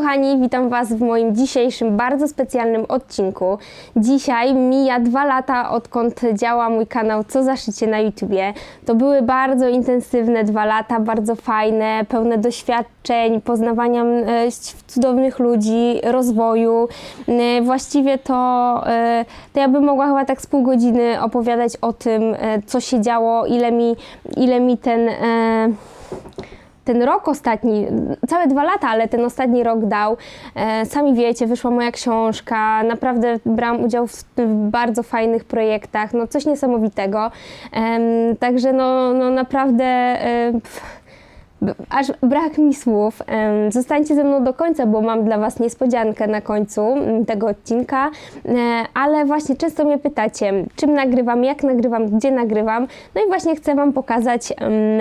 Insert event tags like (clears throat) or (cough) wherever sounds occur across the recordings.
Kochani, witam Was w moim dzisiejszym bardzo specjalnym odcinku. Dzisiaj mija dwa lata, odkąd działa mój kanał Co za szycie na YouTubie. To były bardzo intensywne dwa lata, bardzo fajne, pełne doświadczeń, poznawania cudownych ludzi, rozwoju. E, Właściwie to, e, to ja bym mogła chyba tak z pół godziny opowiadać o tym, e, co się działo, ile mi, ile mi ten... E, ten rok ostatni, całe dwa lata, ale ten ostatni rok dał. E, sami wiecie, wyszła moja książka, naprawdę brałam udział w, w bardzo fajnych projektach, no coś niesamowitego. Em, także no, no naprawdę. E, Aż brak mi słów. Zostańcie ze mną do końca, bo mam dla Was niespodziankę na końcu mm, tego odcinka. E, Ale właśnie często mnie pytacie, czym nagrywam, jak nagrywam, gdzie nagrywam. No i właśnie chcę Wam pokazać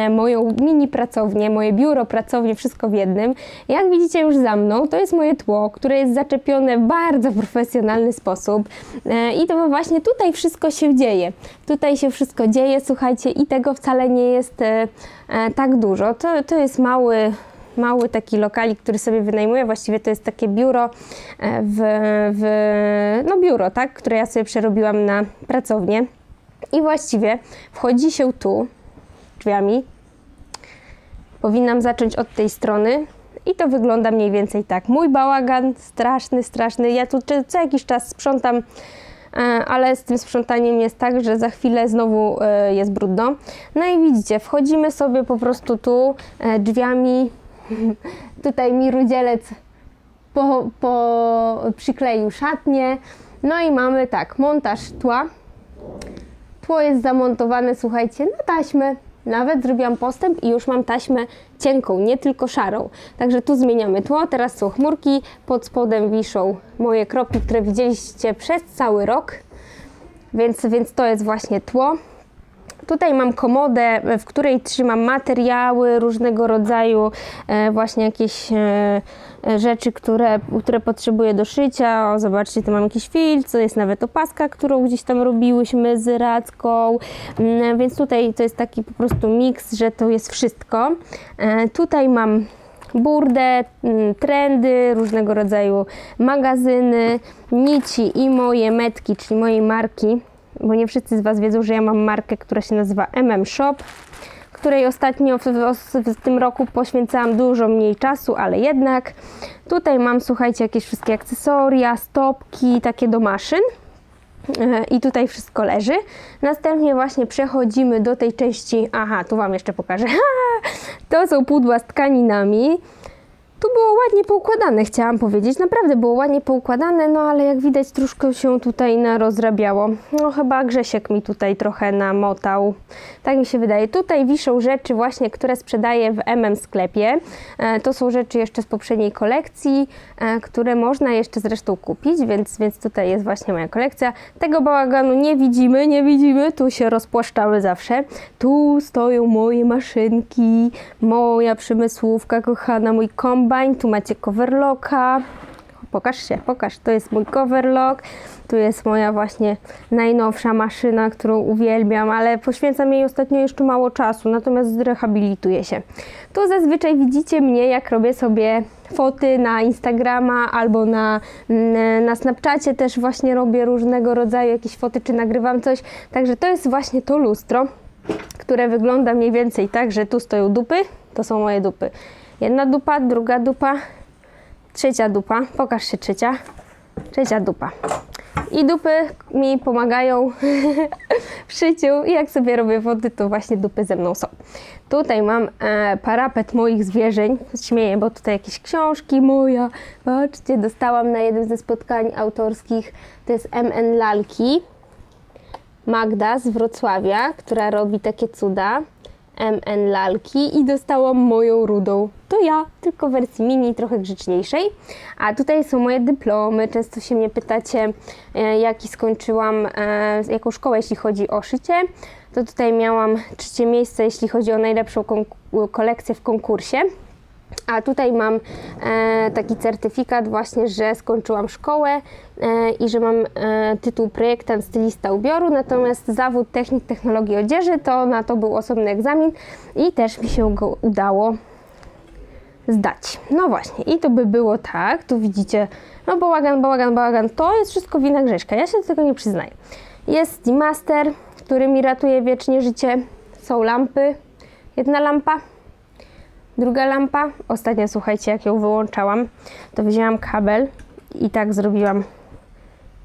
moją mini pracownię, moje biuro, pracownię, wszystko w jednym. Jak widzicie już za mną, to jest moje tło, które jest zaczepione w bardzo profesjonalny sposób. E, I to właśnie tutaj wszystko się dzieje. Tutaj się wszystko dzieje, słuchajcie, i tego wcale nie jest e, tak dużo. To, to jest mały, mały taki lokalik, który sobie wynajmuję. Właściwie to jest takie biuro e, w, w no biuro, tak, które ja sobie przerobiłam na pracownię. I właściwie wchodzi się tu drzwiami. Powinnam zacząć od tej strony. I to wygląda mniej więcej tak. Mój bałagan, straszny, straszny. Ja tu co- jakiś czas sprzątam ale z tym sprzątaniem jest tak, że za chwilę znowu e, jest brudno. No i widzicie, wchodzimy sobie po prostu tu e, drzwiami. (laughs) Tutaj mi rudzielec po, po przykleił szatnię. No i mamy tak, montaż tła. Tło jest zamontowane, słuchajcie, na taśmę. Nawet zrobiłam postęp i już mam taśmę cienką, nie tylko szarą. Także tu zmieniamy tło, teraz są chmurki, pod spodem wiszą moje kropki, które widzieliście przez cały rok. Więc, więc to jest właśnie tło. Tutaj mam komodę, w której trzymam materiały różnego rodzaju, e, właśnie jakieś e, rzeczy, które, które potrzebuję do szycia. O, zobaczcie, tu mam jakiś to jest nawet opaska, którą gdzieś tam robiłyśmy z Racką, Mm, więc tutaj to jest taki po prostu miks, że to jest wszystko. E, Tutaj mam burdę, mm, trendy, różnego rodzaju magazyny, nici i moje metki, czyli mojej marki, bo nie wszyscy z Was wiedzą, że ja mam markę, która się nazywa MM Shop, której ostatnio w, w, w tym roku poświęcałam dużo mniej czasu, ale jednak tutaj mam, słuchajcie, jakieś wszystkie akcesoria, stopki, takie do maszyn. E, I tutaj wszystko leży. Następnie właśnie przechodzimy do tej części. Aha, tu Wam jeszcze pokażę. (laughs) To są pudła z tkaninami. Tu było ładnie poukładane, chciałam powiedzieć. Naprawdę było ładnie poukładane, no ale jak widać troszkę się tutaj narozrabiało. No chyba Grzesiek mi tutaj trochę namotał. Tak mi się wydaje. Tutaj wiszą rzeczy właśnie, które sprzedaję w MM sklepie. E, To są rzeczy jeszcze z poprzedniej kolekcji, e, które można jeszcze zresztą kupić, więc, więc tutaj jest właśnie moja kolekcja. Tego bałaganu nie widzimy, nie widzimy. Tu się rozpłaszczały zawsze. Tu stoją moje maszynki, moja przemysłówka kochana, mój kombajn. Tu macie coverlocka. Pokaż się, pokaż. To jest mój coverlock. Tu jest moja właśnie najnowsza maszyna, którą uwielbiam, ale poświęcam jej ostatnio jeszcze mało czasu, natomiast zrehabilituję się. Tu zazwyczaj widzicie mnie, jak robię sobie foty na Instagrama albo na, mm, na Snapchacie też właśnie robię różnego rodzaju jakieś foty, czy nagrywam coś. Także to jest właśnie to lustro, które wygląda mniej więcej tak, że tu stoją dupy, to są moje dupy. Jedna dupa, druga dupa, trzecia dupa, pokaż się trzecia, trzecia dupa. I dupy mi pomagają (laughs) w szyciu i jak sobie robię wody, to właśnie dupy ze mną są. Tutaj mam e, parapet moich zwierzeń, śmieję, bo tutaj jakieś książki moja, patrzcie, dostałam na jednym ze spotkań autorskich, to jest MN Lalki, Magda z Wrocławia, która robi takie cuda. MN Lalki i dostałam moją rudą. To ja, tylko w wersji mini, trochę grzeczniejszej. A tutaj są moje dyplomy. Często się mnie pytacie, e, jaki skończyłam, e, jaką szkołę, jeśli chodzi o szycie. To tutaj miałam trzecie miejsce, jeśli chodzi o najlepszą kolekcję w konkursie. A tutaj mam e, taki certyfikat właśnie, że skończyłam szkołę e, i że mam e, tytuł projektant stylista ubioru, natomiast zawód technik technologii odzieży to na to był osobny egzamin i też mi się go udało zdać. No właśnie, i to by było tak, tu widzicie, no bałagan, bałagan, bałagan, to jest wszystko wina Grześka, ja się do tego nie przyznaję. Jest Steam Master, który mi ratuje wiecznie życie, są lampy, jedna lampa, druga lampa, ostatnio słuchajcie, jak ją wyłączałam, to wzięłam kabel i tak zrobiłam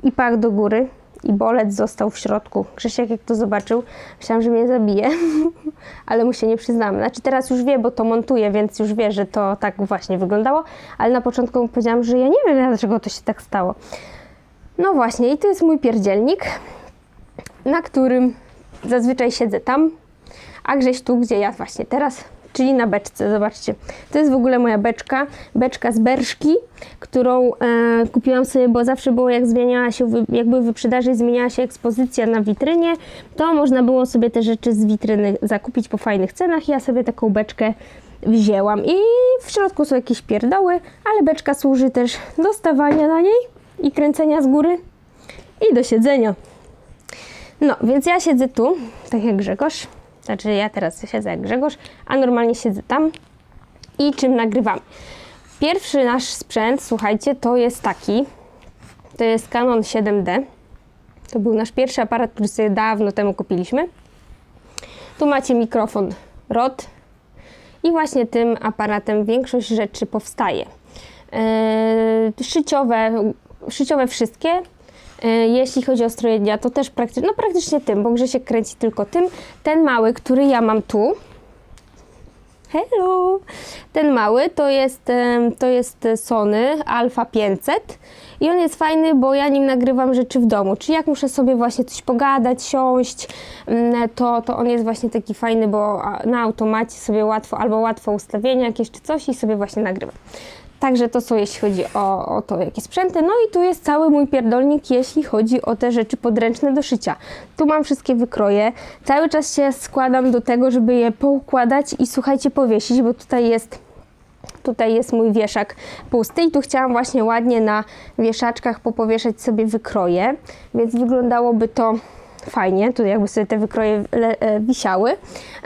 i pach do góry i bolec został w środku. Grzesiek jak to zobaczył, myślałam, że mnie zabije, (laughs) ale mu się nie przyznam. Znaczy teraz już wie, bo to montuję, więc już wie, że to tak właśnie wyglądało, ale na początku mu powiedziałam, że ja nie wiem, dlaczego to się tak stało. No właśnie, i to jest mój pierdzielnik, na którym zazwyczaj siedzę tam, a Grześ tu, gdzie ja właśnie teraz, czyli na beczce. Zobaczcie, to jest w ogóle moja beczka, beczka z Berszki, którą e, kupiłam sobie, bo zawsze było jak zmieniała się, w wyprzedaży zmieniała się ekspozycja na witrynie, to można było sobie te rzeczy z witryny zakupić po fajnych cenach. Ja sobie taką beczkę wzięłam i w środku są jakieś pierdoły, ale beczka służy też do stawania na niej i kręcenia z góry i do siedzenia. No, więc ja siedzę tu, tak jak Grzegorz. Znaczy ja teraz siedzę jak Grzegorz, a normalnie siedzę tam. I czym nagrywam? Pierwszy nasz sprzęt, słuchajcie, to jest taki. To jest Canon 7D. To był nasz pierwszy aparat, który sobie dawno temu kupiliśmy. Tu macie mikrofon ROD i właśnie tym aparatem większość rzeczy powstaje. Yy, szyciowe, szyciowe wszystkie. Yy, Jeśli chodzi o strojenia, to też praktycznie, no praktycznie tym, bo Grzesiek kręci tylko tym. Ten mały, który ja mam tu, Hello! Ten mały to jest, to jest Sony Alpha 500 i on jest fajny, bo ja nim nagrywam rzeczy w domu. Czyli jak muszę sobie właśnie coś pogadać, siąść, mm, to, to on jest właśnie taki fajny, bo na automacie sobie łatwo, albo łatwo ustawienia jakieś czy coś i sobie właśnie nagrywam. Także to są, jeśli chodzi o, o to, jakie sprzęty. No i tu jest cały mój pierdolnik, jeśli chodzi o te rzeczy podręczne do szycia. Tu mam wszystkie wykroje. Cały czas się składam do tego, żeby je poukładać i słuchajcie, powiesić, bo tutaj jest Tutaj jest mój wieszak pusty i tu chciałam właśnie ładnie na wieszaczkach popowieszać sobie wykroje, więc wyglądałoby to fajnie, tu jakby sobie te wykroje e, wisiały.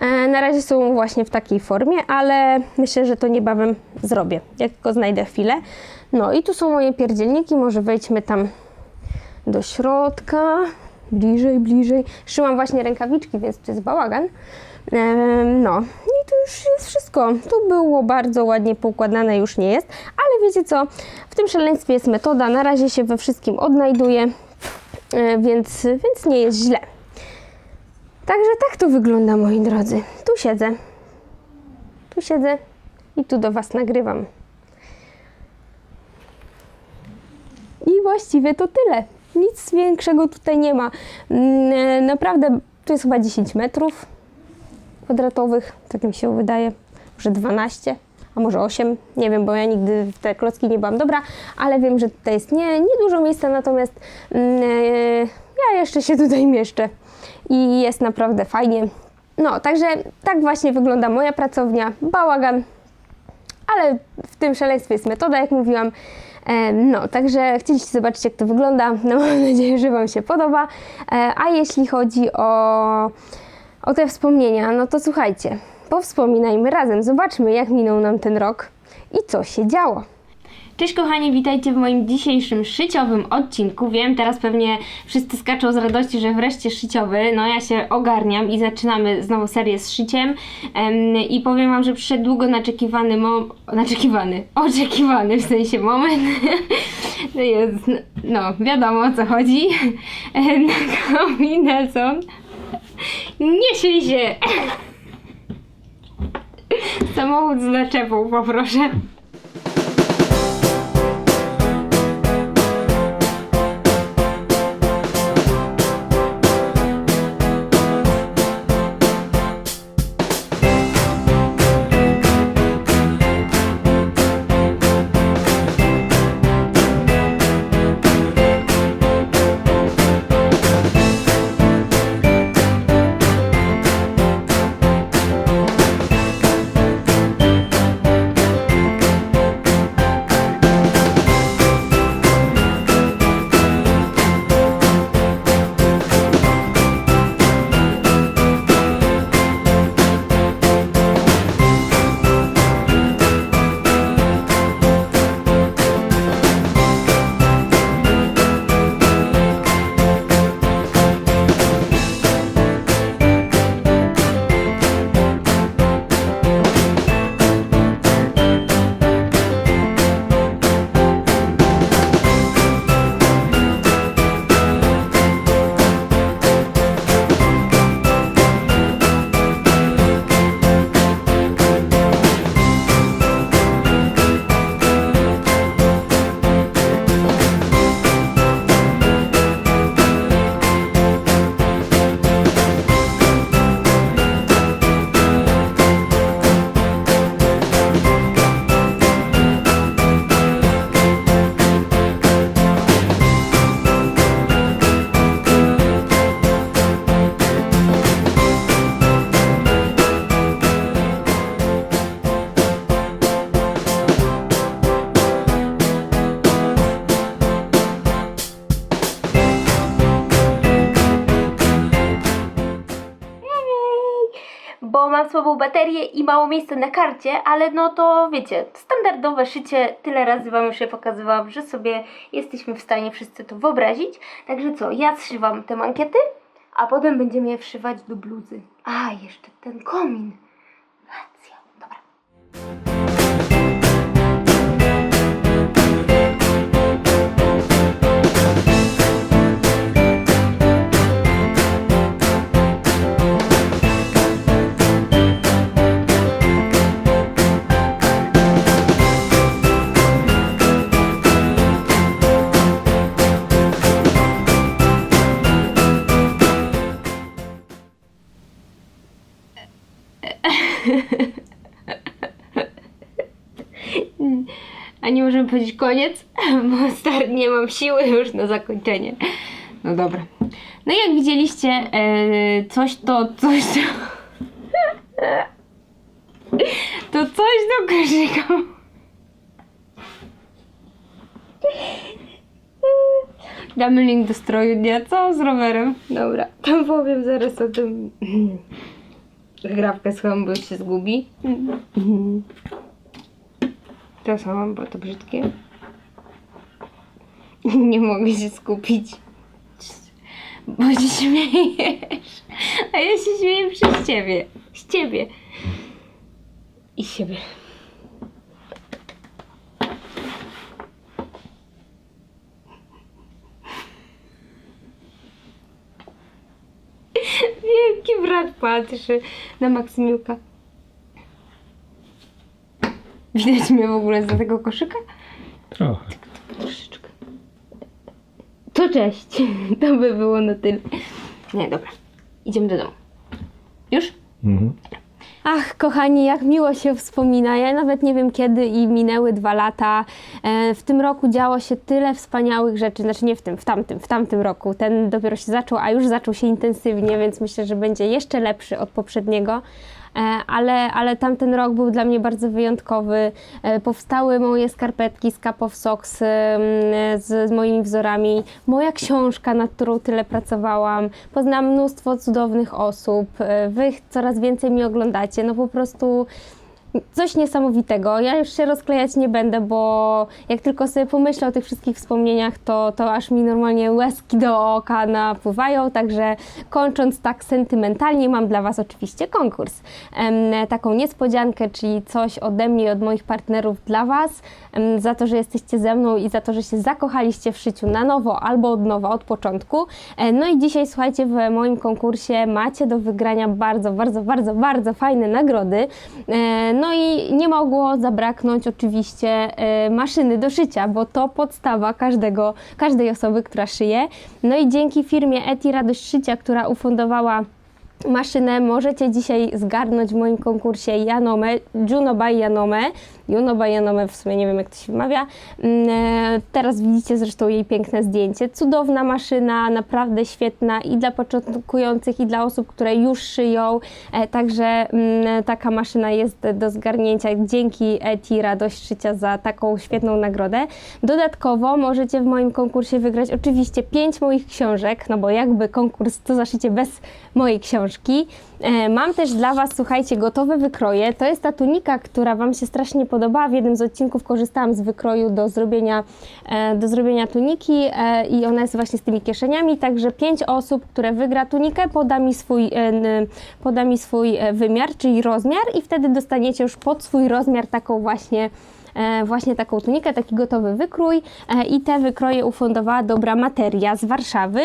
E, na razie są właśnie w takiej formie, ale myślę, że to niebawem zrobię, jak tylko znajdę chwilę. No i tu są moje pierdzielniki, może wejdźmy tam do środka, bliżej, bliżej. Szyłam właśnie rękawiczki, więc to jest bałagan. Em, No i to już jest wszystko. Tu było bardzo ładnie poukładane, już nie jest, ale wiecie co, w tym szaleństwie jest metoda, na razie się we wszystkim odnajduje, e, więc, więc nie jest źle. Także tak to wygląda, moi drodzy. Tu siedzę, tu siedzę i tu do Was nagrywam. I właściwie to tyle. Nic większego tutaj nie ma. Mm, e, Naprawdę, tu jest chyba 10 metrów kwadratowych, tak mi się wydaje, może 12, a może 8, nie wiem, bo ja nigdy w te klocki nie byłam dobra, ale wiem, że tutaj jest nie, nie dużo miejsca, natomiast e, ja jeszcze się tutaj mieszczę i jest naprawdę fajnie. No, także tak właśnie wygląda moja pracownia, bałagan, ale w tym szaleństwie jest metoda, jak mówiłam. E, No, także chcieliście zobaczyć, jak to wygląda. No, (laughs) mam nadzieję, że Wam się podoba. E, A jeśli chodzi o, o te wspomnienia, no to słuchajcie, powspominajmy razem, zobaczmy, jak minął nam ten rok i co się działo. Cześć kochani, witajcie w moim dzisiejszym szyciowym odcinku. Wiem, teraz pewnie wszyscy skaczą z radości, że wreszcie szyciowy. No ja się ogarniam i zaczynamy znowu serię z szyciem. Em, I powiem Wam, że przyszedł długo nachekiwany mo... Nachekiwany, (laughs) oczekiwany w sensie moment. To (laughs) jest, no wiadomo o co chodzi. (laughs) Em, Kombinezon. Nie się! Samochód z naczepą poproszę. Mam słabą baterię i mało miejsca na karcie, ale no to wiecie, standardowe szycie, tyle razy Wam już je pokazywałam, że sobie jesteśmy w stanie wszyscy to wyobrazić. Także co, ja zszywam te mankiety, a potem będziemy je wszywać do bluzy. A, jeszcze ten komin. Możemy powiedzieć koniec, (laughs) bo stary, nie mam siły już na zakończenie. No dobra. No i jak widzieliście, e, coś to, coś to... (laughs) To coś do koszyka. (laughs) Damy link do stroju dnia, co z rowerem? Dobra, to powiem zaraz o tym. (clears throat) Grawkę schowam, bo już się zgubi. Samo, bo to brzydkie. (laughs) Nie mogę się skupić. Bo się śmiejesz. A ja się śmieję przez ciebie. Z ciebie. I siebie. (laughs) Wielki brat patrzy na Maksymiuka. Widać mnie w ogóle za tego koszyka? Trochę. Troszeczkę. To cześć. (laughs) To by było na tyle. Nie, dobra. Idziemy do domu. Już? Mhm. Ach, kochani, jak miło się wspomina. Ja nawet nie wiem kiedy i minęły dwa lata. E, w tym roku działo się tyle wspaniałych rzeczy, znaczy nie w tym, w tamtym, w tamtym roku. Ten dopiero się zaczął, a już zaczął się intensywnie, więc myślę, że będzie jeszcze lepszy od poprzedniego. E, ale, ale tamten rok był dla mnie bardzo wyjątkowy. E, powstały moje skarpetki z Cup of Socks z, z moimi wzorami, moja książka, nad którą tyle pracowałam. Poznałam mnóstwo cudownych osób. E, Wy coraz więcej mnie oglądacie. No po prostu coś niesamowitego. Ja już się rozklejać nie będę, bo jak tylko sobie pomyślę o tych wszystkich wspomnieniach, to, to aż mi normalnie łezki do oka napływają. Także kończąc tak sentymentalnie, mam dla Was oczywiście konkurs. Em, taką niespodziankę, czyli coś ode mnie i od moich partnerów dla Was, em, za to, że jesteście ze mną i za to, że się zakochaliście w szyciu na nowo albo od nowa, od początku. E, No i dzisiaj, słuchajcie, w moim konkursie macie do wygrania bardzo, bardzo, bardzo, bardzo fajne nagrody. E, No i nie mogło zabraknąć oczywiście e, maszyny do szycia, bo to podstawa każdego, każdej osoby, która szyje. No i dzięki firmie Eti Radość Szycia, która ufundowała maszynę możecie dzisiaj zgarnąć w moim konkursie Janome, Juno by Janome. Juno by Janome, w sumie nie wiem jak to się wymawia. Mm, e, Teraz widzicie zresztą jej piękne zdjęcie. Cudowna maszyna, naprawdę świetna i dla początkujących, i dla osób, które już szyją. E, Także mm, taka maszyna jest do zgarnięcia dzięki Eti Radość Szycia za taką świetną nagrodę. Dodatkowo możecie w moim konkursie wygrać oczywiście pięć moich książek, no bo jakby konkurs to zaszycie bez mojej książki. E, Mam też dla Was, słuchajcie, gotowe wykroje. To jest ta tunika, która Wam się strasznie podobała. W jednym z odcinków korzystałam z wykroju do zrobienia, e, do zrobienia tuniki e, i ona jest właśnie z tymi kieszeniami. Także pięć osób, które wygra tunikę, poda mi swój, poda mi swój wymiar, czyli rozmiar i wtedy dostaniecie już pod swój rozmiar taką właśnie właśnie taką tunikę, taki gotowy wykrój e, i te wykroje ufundowała Dobra Materia z Warszawy,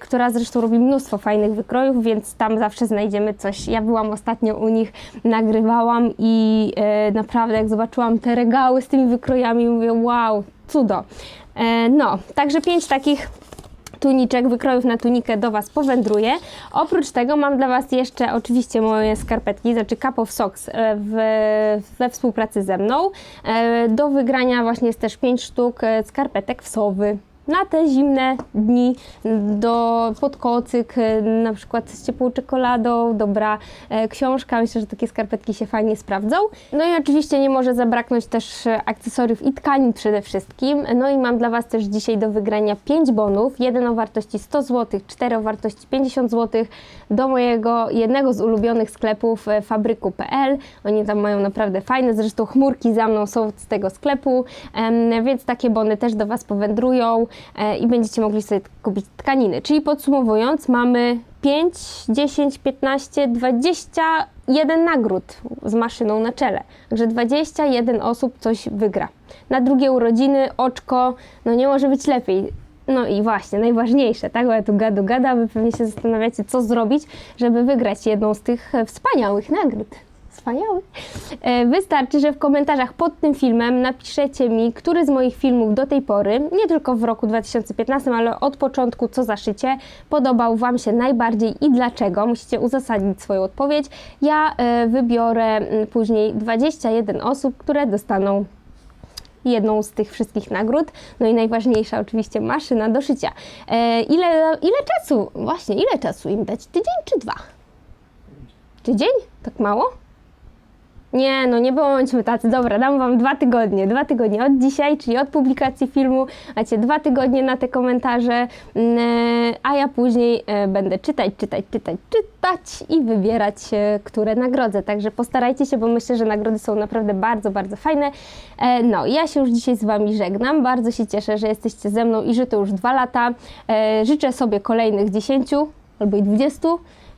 która zresztą robi mnóstwo fajnych wykrojów, więc tam zawsze znajdziemy coś. Ja byłam ostatnio u nich, nagrywałam i e, naprawdę jak zobaczyłam te regały z tymi wykrojami, mówię wow, cudo. E, no, także pięć takich tuniczek, wykrojów na tunikę do Was powędruje. Oprócz tego mam dla Was jeszcze oczywiście moje skarpetki, znaczy Cup of Socks e, w, we współpracy ze mną. E, Do wygrania właśnie jest też 5 sztuk e, skarpetek w sowy. Na te zimne dni do podkocyk, e, na przykład z ciepłą czekoladą, dobra e, książka. Myślę, że takie skarpetki się fajnie sprawdzą. No i oczywiście nie może zabraknąć też akcesoriów i tkanin przede wszystkim. No i mam dla Was też dzisiaj do wygrania 5 bonów. Jeden o wartości 100 zł, 4 o wartości 50 zł do mojego jednego z ulubionych sklepów e, fabryku.pl. Oni tam mają naprawdę fajne, zresztą chmurki za mną są z tego sklepu, więc takie bony też do Was powędrują i będziecie mogli sobie kupić tkaniny. Czyli podsumowując, mamy 5, 10, 15, 21 nagród z maszyną na czele. Także 21 osób coś wygra. Na drugie urodziny oczko, no nie może być lepiej. No i właśnie, najważniejsze, tak? Bo ja tu gadu gada, wy pewnie się zastanawiacie, co zrobić, żeby wygrać jedną z tych e, wspaniałych nagród. Wspaniały. E, Wystarczy, że w komentarzach pod tym filmem napiszecie mi, który z moich filmów do tej pory, nie tylko w roku 2015, ale od początku, co zaszycie, podobał Wam się najbardziej i dlaczego. Musicie uzasadnić swoją odpowiedź. Ja e, wybiorę mm, później 21 osób, które dostaną jedną z tych wszystkich nagród. No i najważniejsza oczywiście maszyna do szycia. E, ile, ile czasu, właśnie, ile czasu im dać? Tydzień czy dwa? Tydzień? Tak mało? Nie, no nie bądźmy tacy. Dobra, dam Wam dwa tygodnie. Dwa tygodnie od dzisiaj, czyli od publikacji filmu. Macie dwa tygodnie na te komentarze, mm, e, a ja później e, będę czytać, czytać, czytać, czytać i wybierać, e, które nagrodzę. Także postarajcie się, bo myślę, że nagrody są naprawdę bardzo, bardzo fajne. No, ja się już dzisiaj z Wami żegnam. Bardzo się cieszę, że jesteście ze mną i że to już dwa lata. Życzę sobie kolejnych 10 albo i 20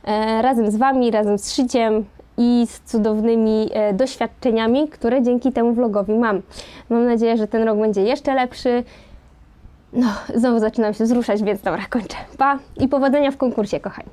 e, razem z Wami, razem z szyciem i z cudownymi e, doświadczeniami, które dzięki temu vlogowi mam. Mam nadzieję, że ten rok będzie jeszcze lepszy. No, znowu zaczynam się wzruszać, więc dobra, kończę. Pa i powodzenia w konkursie, kochani.